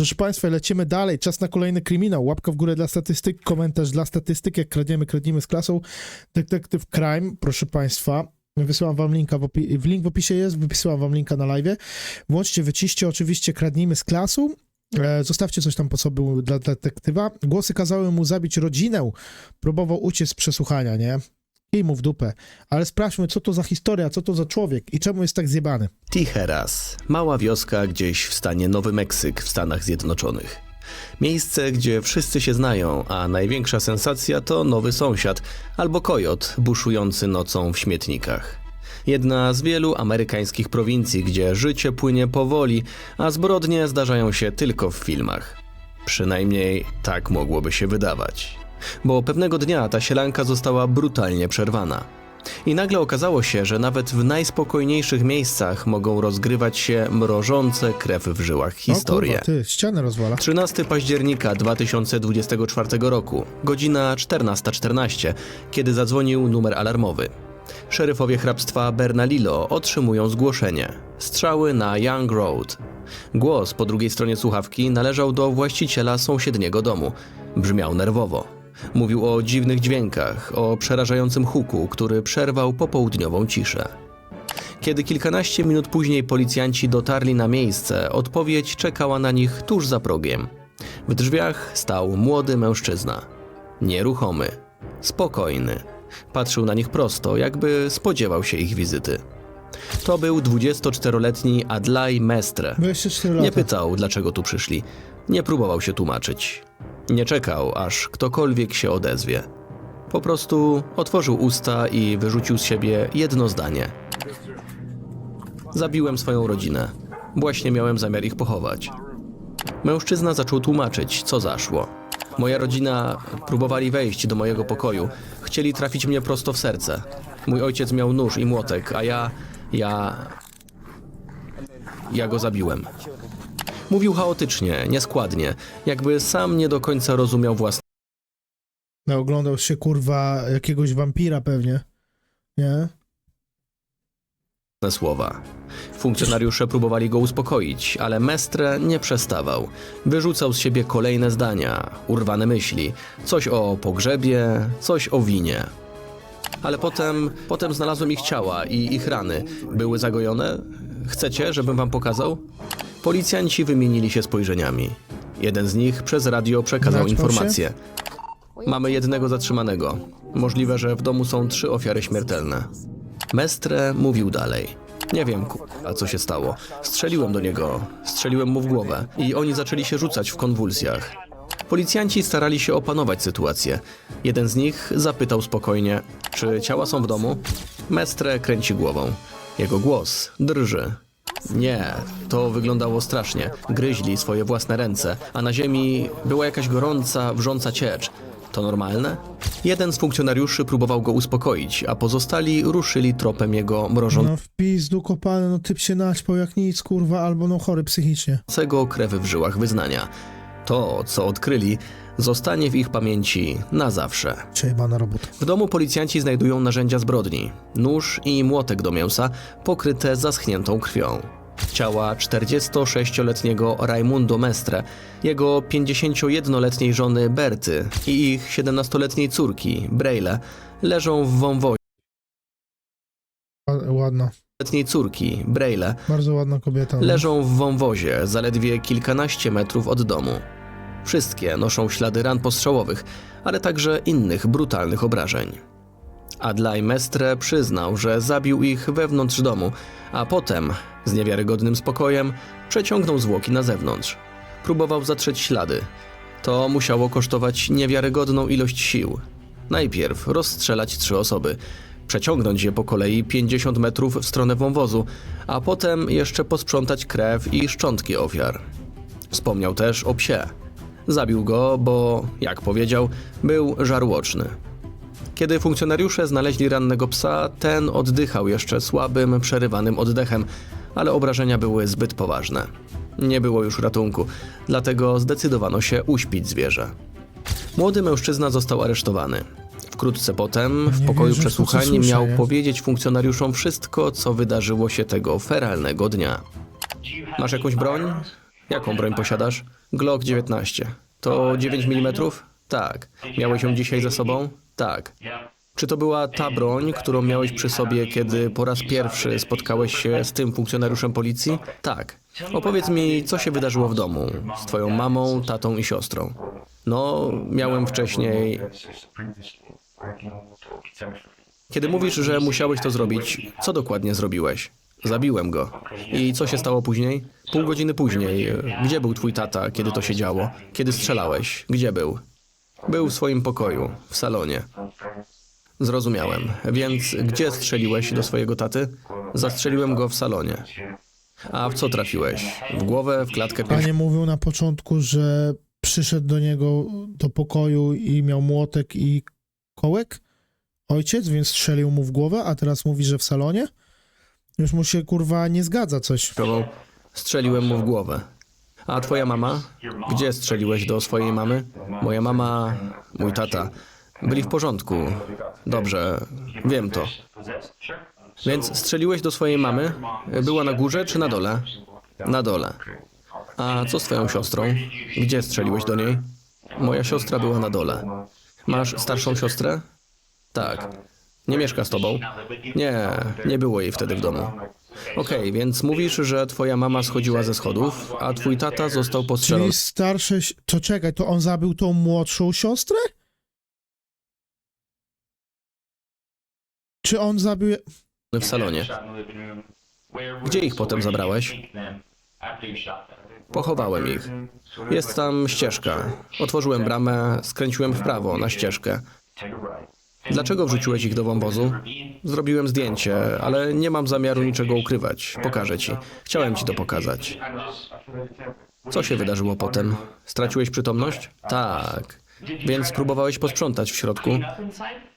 Proszę Państwa, lecimy dalej. Czas na kolejny kryminał. Łapka w górę dla statystyk, komentarz dla statystyk. Jak kradniemy, kradniemy z klasą. Detective Crime, proszę Państwa. Wysyłam wam linka, w, opi- link w opisie jest, wysyłam wam linka na live. Włączcie, wyciście oczywiście kradnijmy z klasą. E, zostawcie coś tam po sobie dla detektywa. Głosy kazały mu zabić rodzinę. Próbował uciec z przesłuchania, nie? Kij mu w dupę. Ale sprawdźmy, co to za historia, co to za człowiek i czemu jest tak zjebany. Tijeras, mała wioska gdzieś w stanie Nowy Meksyk w Stanach Zjednoczonych. Miejsce, gdzie wszyscy się znają, a największa sensacja to nowy sąsiad albo kojot buszujący nocą w śmietnikach. Jedna z wielu amerykańskich prowincji, gdzie życie płynie powoli, a zbrodnie zdarzają się tylko w filmach. Przynajmniej tak mogłoby się wydawać. Bo pewnego dnia ta sielanka została brutalnie przerwana. I nagle okazało się, że nawet w najspokojniejszych miejscach mogą rozgrywać się mrożące krew w żyłach historie. O kurwa, ty, ścianę rozwala. 13 października 2024 roku, godzina 14.14, kiedy zadzwonił numer alarmowy. Szeryfowie hrabstwa Bernalillo otrzymują zgłoszenie. Strzały na Young Road. Głos po drugiej stronie słuchawki należał do właściciela sąsiedniego domu. Brzmiał nerwowo. Mówił o dziwnych dźwiękach, o przerażającym huku, który przerwał popołudniową ciszę. Kiedy kilkanaście minut później policjanci dotarli na miejsce, odpowiedź czekała na nich tuż za progiem. W drzwiach stał młody mężczyzna. Nieruchomy, spokojny. Patrzył na nich prosto, jakby spodziewał się ich wizyty. To był 24-letni Adlai Mestre. 24 lata. Nie pytał, dlaczego tu przyszli. Nie próbował się tłumaczyć. Nie czekał, aż ktokolwiek się odezwie. Po prostu otworzył usta i wyrzucił z siebie jedno zdanie. Zabiłem swoją rodzinę. Właśnie miałem zamiar ich pochować. Mężczyzna zaczął tłumaczyć, co zaszło. Moja rodzina próbowali wejść do mojego pokoju. Chcieli trafić mnie prosto w serce. Mój ojciec miał nóż i młotek, a ja. ja. Ja go zabiłem. Mówił chaotycznie, nieskładnie, jakby sam nie do końca rozumiał własne No, oglądał się kurwa jakiegoś wampira pewnie. Nie? słowa. Funkcjonariusze próbowali go uspokoić, ale Mestre nie przestawał. Wyrzucał z siebie kolejne zdania, urwane myśli, coś o pogrzebie, coś o winie. Ale potem, potem znalazłem ich ciała i ich rany. Były zagojone? Chcecie, żebym wam pokazał? Policjanci wymienili się spojrzeniami. Jeden z nich przez radio przekazał się? informację. Mamy jednego zatrzymanego. Możliwe, że w domu są trzy ofiary śmiertelne. Mestre mówił dalej. Nie wiem, a co się stało. Strzeliłem do niego, strzeliłem mu w głowę i oni zaczęli się rzucać w konwulsjach. Policjanci starali się opanować sytuację. Jeden z nich zapytał spokojnie, czy ciała są w domu? Mestre kręci głową. Jego głos drży. Nie, to wyglądało strasznie. Gryźli swoje własne ręce, a na ziemi była jakaś gorąca, wrząca ciecz. To normalne? Jeden z funkcjonariuszy próbował go uspokoić, a pozostali ruszyli tropem jego mrożącego No w pizdu kopany, no typ się naćpał jak nic, kurwa, albo no chory psychicznie. krew w żyłach wyznania. To, co odkryli, zostanie w ich pamięci na zawsze. Przejebana robota. W domu policjanci znajdują narzędzia zbrodni: nóż i młotek do mięsa, pokryte zaschniętą krwią. Ciała 46-letniego Raimundo Mestre, jego 51-letniej żony Berty i ich 17-letniej córki Braille leżą w wąwozie. Ła- Ładna. Letniej córki Braille Bardzo ładna kobieta. no. leżą w wąwozie zaledwie kilkanaście metrów od domu. Wszystkie noszą ślady ran postrzałowych, ale także innych brutalnych obrażeń. Adlai Mestre przyznał, że zabił ich wewnątrz domu, a potem, z niewiarygodnym spokojem, przeciągnął zwłoki na zewnątrz. Próbował zatrzeć ślady. To musiało kosztować niewiarygodną ilość sił. Najpierw rozstrzelać trzy osoby, przeciągnąć je po kolei 50 metrów w stronę wąwozu, a potem jeszcze posprzątać krew i szczątki ofiar. Wspomniał też o psie. Zabił go, bo, jak powiedział, był żarłoczny. Kiedy funkcjonariusze znaleźli rannego psa, ten oddychał jeszcze słabym, przerywanym oddechem, ale obrażenia były zbyt poważne. Nie było już ratunku, dlatego zdecydowano się uśpić zwierzę. Młody mężczyzna został aresztowany. Wkrótce potem, w pokoju wierzę przesłuchań, miał powiedzieć funkcjonariuszom wszystko, co wydarzyło się tego feralnego dnia. Masz jakąś broń? Jaką broń posiadasz? Glock 19. To 9 mm? Tak. Miałeś ją dzisiaj ze sobą? Tak. Czy to była ta broń, którą miałeś przy sobie, kiedy po raz pierwszy spotkałeś się z tym funkcjonariuszem policji? Tak. Opowiedz mi, co się wydarzyło w domu z twoją mamą, tatą i siostrą. No, miałem wcześniej. Kiedy mówisz, że musiałeś to zrobić, co dokładnie zrobiłeś? Zabiłem go. I co się stało później? Pół godziny później. Gdzie był twój tata, kiedy to się działo? Kiedy strzelałeś? Gdzie był? Był w swoim pokoju, w salonie. Zrozumiałem. Więc gdzie strzeliłeś do swojego taty? Zastrzeliłem go w salonie. A w co trafiłeś? W głowę, w klatkę piersiową? Panie mówił na początku, że przyszedł do niego do pokoju i miał młotek i kołek? Ojciec, więc strzelił mu w głowę, a teraz mówi, że w salonie? Już mu się kurwa nie zgadza coś. Strzeliłem mu w głowę. A twoja mama? Gdzie strzeliłeś do swojej mamy? Moja mama, mój tata byli w porządku. Dobrze, wiem to. Więc strzeliłeś do swojej mamy? Była na górze czy na dole? Na dole. A co z twoją siostrą? Gdzie strzeliłeś do niej? Moja siostra była na dole. Masz starszą siostrę? Tak. Nie mieszka z tobą? Nie, nie było jej wtedy w domu. Okej, więc mówisz, że twoja mama schodziła ze schodów, a twój tata został postrzelony starsze... si- To czekaj, to on zabił tą młodszą siostrę? Czy on zabił... w salonie. Gdzie ich potem zabrałeś? Pochowałem ich. Jest tam ścieżka. Otworzyłem bramę, skręciłem w prawo na ścieżkę. Dlaczego wrzuciłeś ich do wąwozu? Zrobiłem zdjęcie, ale nie mam zamiaru niczego ukrywać. Pokażę ci. Chciałem ci to pokazać. Co się wydarzyło potem? Straciłeś przytomność? Tak. Więc próbowałeś posprzątać w środku?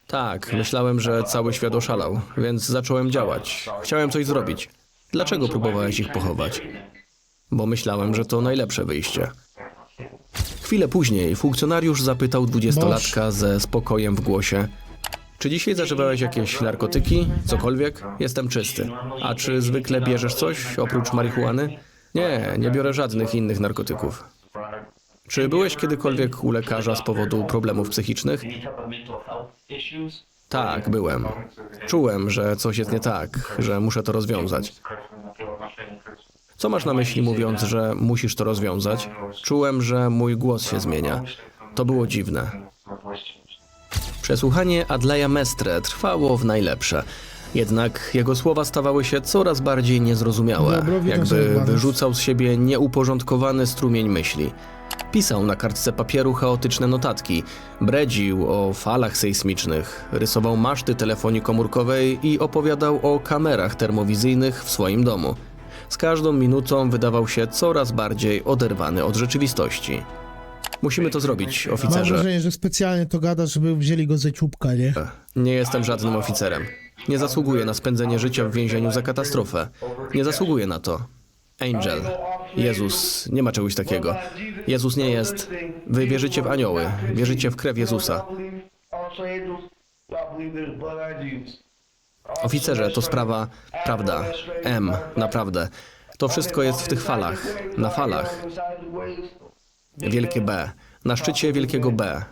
Tak, myślałem, że cały świat oszalał, więc zacząłem działać. Chciałem coś zrobić. Dlaczego próbowałeś ich pochować? Bo myślałem, że to najlepsze wyjście. Chwilę później funkcjonariusz zapytał dwudziestolatka ze spokojem w głosie: Czy dzisiaj zażywałeś jakieś narkotyki? Cokolwiek? Jestem czysty. A czy zwykle bierzesz coś oprócz marihuany? Nie, nie biorę żadnych innych narkotyków. Czy byłeś kiedykolwiek u lekarza z powodu problemów psychicznych? Tak, byłem. Czułem, że coś jest nie tak, że muszę to rozwiązać. Co masz na myśli mówiąc, że musisz to rozwiązać? Czułem, że mój głos się zmienia. To było dziwne. Przesłuchanie Adleja Mestre trwało w najlepsze. Jednak jego słowa stawały się coraz bardziej niezrozumiałe, jakby wyrzucał z siebie nieuporządkowany strumień myśli. Pisał na kartce papieru chaotyczne notatki, bredził o falach sejsmicznych, rysował maszty telefonii komórkowej i opowiadał o kamerach termowizyjnych w swoim domu. Z każdą minutą wydawał się coraz bardziej oderwany od rzeczywistości. Musimy to zrobić, Mam oficerze. wrażenie, że specjalnie to gada, żeby wzięli go ze czubka, nie? Nie jestem żadnym oficerem. Nie zasługuję na spędzenie życia w więzieniu za katastrofę. Nie zasługuję na to. Angel. Jezus. Nie ma czegoś takiego. Jezus nie jest. Wy wierzycie w anioły. Wierzycie w krew Jezusa. Oficerze, to sprawa. Prawda. M. Naprawdę. To wszystko jest w tych falach. Na falach. Wielkie B. Na szczycie wielkiego B.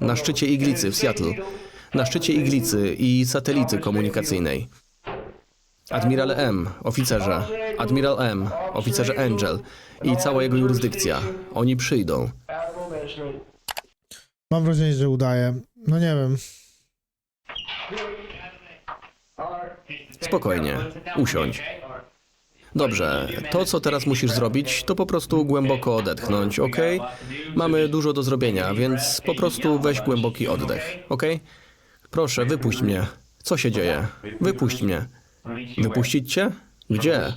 Na szczycie iglicy w Seattle. Na szczycie iglicy i satelity komunikacyjnej. Admiral M, oficerze. Admiral M, oficerze Angel i cała jego jurysdykcja. Oni przyjdą. Mam wrażenie, że udaje. No nie wiem. Spokojnie. Usiądź. Dobrze, to co teraz musisz zrobić, to po prostu głęboko odetchnąć, ok? Mamy dużo do zrobienia, więc po prostu weź głęboki oddech, ok? Proszę, wypuść mnie. Co się dzieje? Wypuść mnie. Wypuścić cię? Gdzie?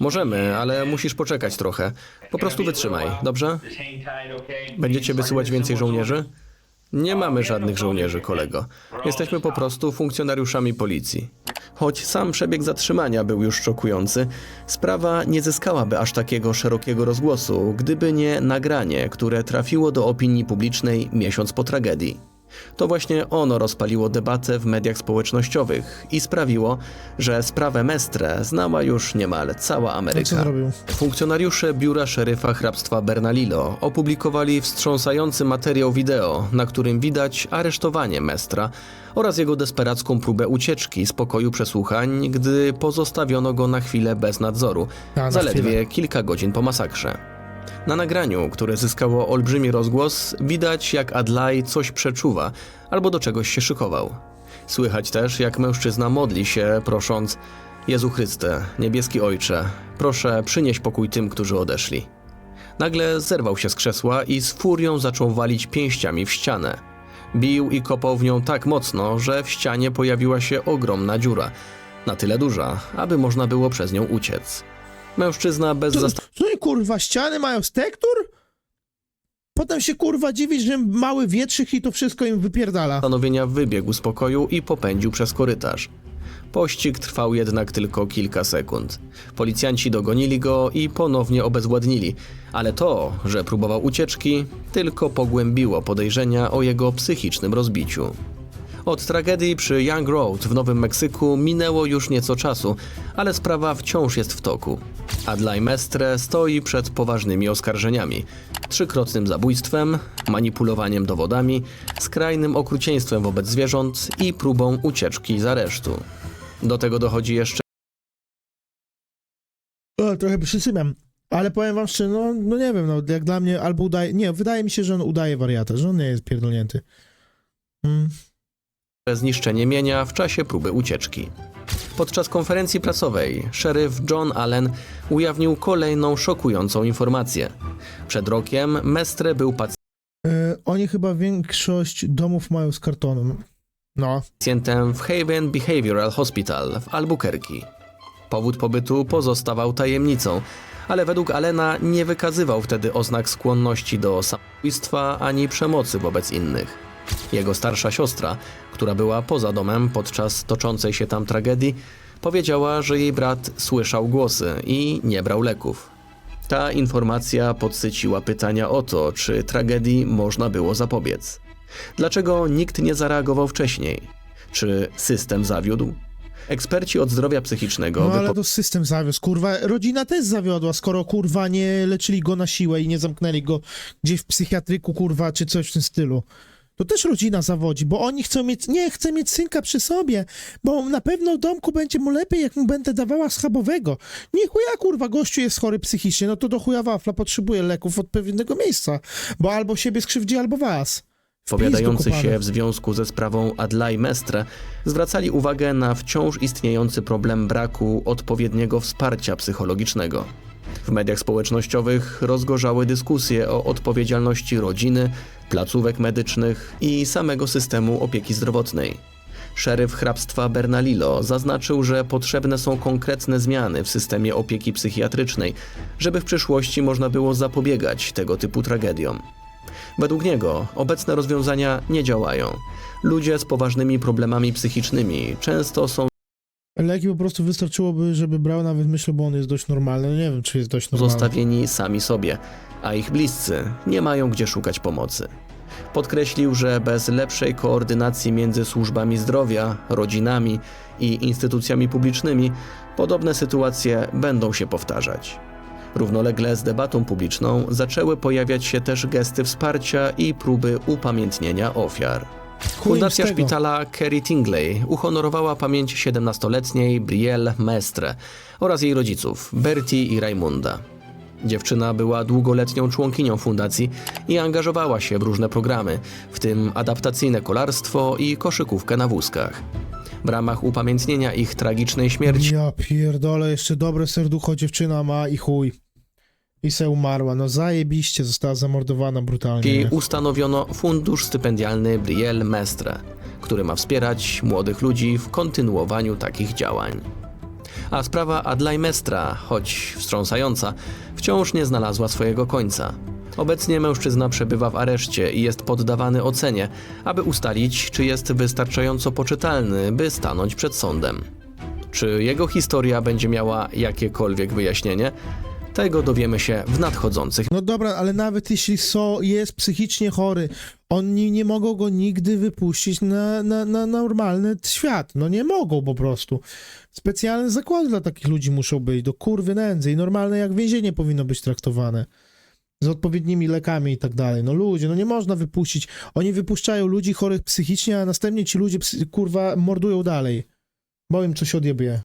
Możemy, ale musisz poczekać trochę. Po prostu wytrzymaj, dobrze? Będziecie wysyłać więcej żołnierzy? Nie mamy żadnych żołnierzy, kolego. Jesteśmy po prostu funkcjonariuszami policji. Choć sam przebieg zatrzymania był już szokujący, sprawa nie zyskałaby aż takiego szerokiego rozgłosu, gdyby nie nagranie, które trafiło do opinii publicznej miesiąc po tragedii. To właśnie ono rozpaliło debatę w mediach społecznościowych i sprawiło, że sprawę Mestre znała już niemal cała No Ameryka. Funkcjonariusze biura szeryfa hrabstwa Bernalillo opublikowali wstrząsający materiał wideo, na którym widać aresztowanie Mestra oraz jego desperacką próbę ucieczki z pokoju przesłuchań, gdy pozostawiono go na chwilę bez nadzoru, A, zaledwie chwilę. kilka godzin po masakrze. Na nagraniu, które zyskało olbrzymi rozgłos, widać jak Adlai coś przeczuwa albo do czegoś się szykował. Słychać też, jak mężczyzna modli się, prosząc: Jezu Chryste, niebieski Ojcze, proszę przynieś pokój tym, którzy odeszli. Nagle zerwał się z krzesła i z furią zaczął walić pięściami w ścianę. Bił i kopał w nią tak mocno, że w ścianie pojawiła się ogromna dziura, na tyle duża, aby można było przez nią uciec. Mężczyzna bez zastanowienia co kurwa, ściany mają z tektur? Potem się kurwa dziwisz, że mały wietrzyk i to wszystko im wypierdala. zastanowienia wybiegł z pokoju i popędził przez korytarz. Pościg trwał jednak tylko kilka sekund. Policjanci dogonili go i ponownie obezwładnili, ale to, że próbował ucieczki, tylko pogłębiło podejrzenia o jego psychicznym rozbiciu. Od tragedii przy Young Road w Nowym Meksyku minęło już nieco czasu, ale sprawa wciąż jest w toku. Adlai Mestre stoi przed poważnymi oskarżeniami. Trzykrotnym zabójstwem, manipulowaniem dowodami, skrajnym okrucieństwem wobec zwierząt i próbą ucieczki z aresztu. Do tego dochodzi jeszcze O, trochę przysypiam. Ale powiem wam szczerze, no, no nie wiem, no jak dla mnie albo udaje, nie, wydaje mi się, że on udaje wariata, że on nie jest pierdolnięty. Mm. Zniszczenie mienia w czasie próby ucieczki. Podczas konferencji prasowej szeryf John Allen ujawnił kolejną szokującą informację. Przed rokiem Mestre był E, oni chyba większość domów mają z kartonu. No, pacjentem w Haven Behavioral Hospital w Albuquerque. Powód pobytu pozostawał tajemnicą, ale według Allena nie wykazywał wtedy oznak skłonności do samobójstwa ani przemocy wobec innych. Jego starsza siostra, która była poza domem podczas toczącej się tam tragedii, powiedziała, że jej brat słyszał głosy i nie brał leków. Ta informacja podsyciła pytania o to, czy tragedii można było zapobiec. Dlaczego nikt nie zareagował wcześniej? Czy system zawiódł? Eksperci od zdrowia psychicznego no ale to system zawiózł, kurwa. Rodzina też zawiodła, skoro kurwa nie leczyli go na siłę i nie zamknęli go gdzieś w psychiatryku, kurwa, czy coś w tym stylu. To też rodzina zawodzi, bo oni chcą mieć, nie, chcę mieć synka przy sobie, bo na pewno w domku będzie mu lepiej, jak mu będę dawała schabowego. Nie chuja, kurwa, gościu jest chory psychicznie, no to do chuja wafla potrzebuje leków od pewnego miejsca, bo albo siebie skrzywdzi, albo was. Powiadający się w związku ze sprawą Adlai Mestre zwracali uwagę na wciąż istniejący problem braku odpowiedniego wsparcia psychologicznego. W mediach społecznościowych rozgorzały dyskusje o odpowiedzialności rodziny, placówek medycznych i samego systemu opieki zdrowotnej. Szeryf hrabstwa Bernalillo zaznaczył, że potrzebne są konkretne zmiany w systemie opieki psychiatrycznej, żeby w przyszłości można było zapobiegać tego typu tragediom. Według niego obecne rozwiązania nie działają. Ludzie z poważnymi problemami psychicznymi często są Leki po prostu wystarczyłoby, żeby brał nawet myślę, bo on jest dość normalny. No nie wiem, czy jest dość normalny. zostawieni sami sobie, a ich bliscy nie mają gdzie szukać pomocy. Podkreślił, że bez lepszej koordynacji między służbami zdrowia, rodzinami i instytucjami publicznymi podobne sytuacje będą się powtarzać. Równolegle z debatą publiczną zaczęły pojawiać się też gesty wsparcia i próby upamiętnienia ofiar. Fundacja szpitala Kerry Tingley uhonorowała pamięć 17-letniej Brielle Mestre oraz jej rodziców Bertie i Raimunda. Dziewczyna była długoletnią członkinią fundacji i angażowała się w różne programy, w tym adaptacyjne kolarstwo i koszykówkę na wózkach. W ramach upamiętnienia ich tragicznej śmierci Ja pierdolę, jeszcze dobre serducho dziewczyna ma i chuj. I se umarła. No zajebiście, została zamordowana brutalnie. nie? ustanowiono fundusz stypendialny Brielle Mestre, który ma wspierać młodych ludzi w kontynuowaniu takich działań. A sprawa Adlai Mestra, choć wstrząsająca, wciąż nie znalazła swojego końca. Obecnie mężczyzna przebywa w areszcie i jest poddawany ocenie, aby ustalić, czy jest wystarczająco poczytalny, by stanąć przed sądem. Czy jego historia będzie miała jakiekolwiek wyjaśnienie? Tego dowiemy się w nadchodzących No dobra, ale nawet jeśli so, jest psychicznie chory, Oni nie mogą go nigdy wypuścić na, na, na normalny świat. No nie mogą po prostu. Specjalne zakłady dla takich ludzi muszą być, do kurwy nędzy i normalne jak więzienie powinno być traktowane. Z odpowiednimi lekami i tak dalej. No ludzie, no nie można wypuścić. Oni wypuszczają ludzi chorych psychicznie, a następnie ci ludzie, kurwa, mordują dalej. Bo im coś odjebie.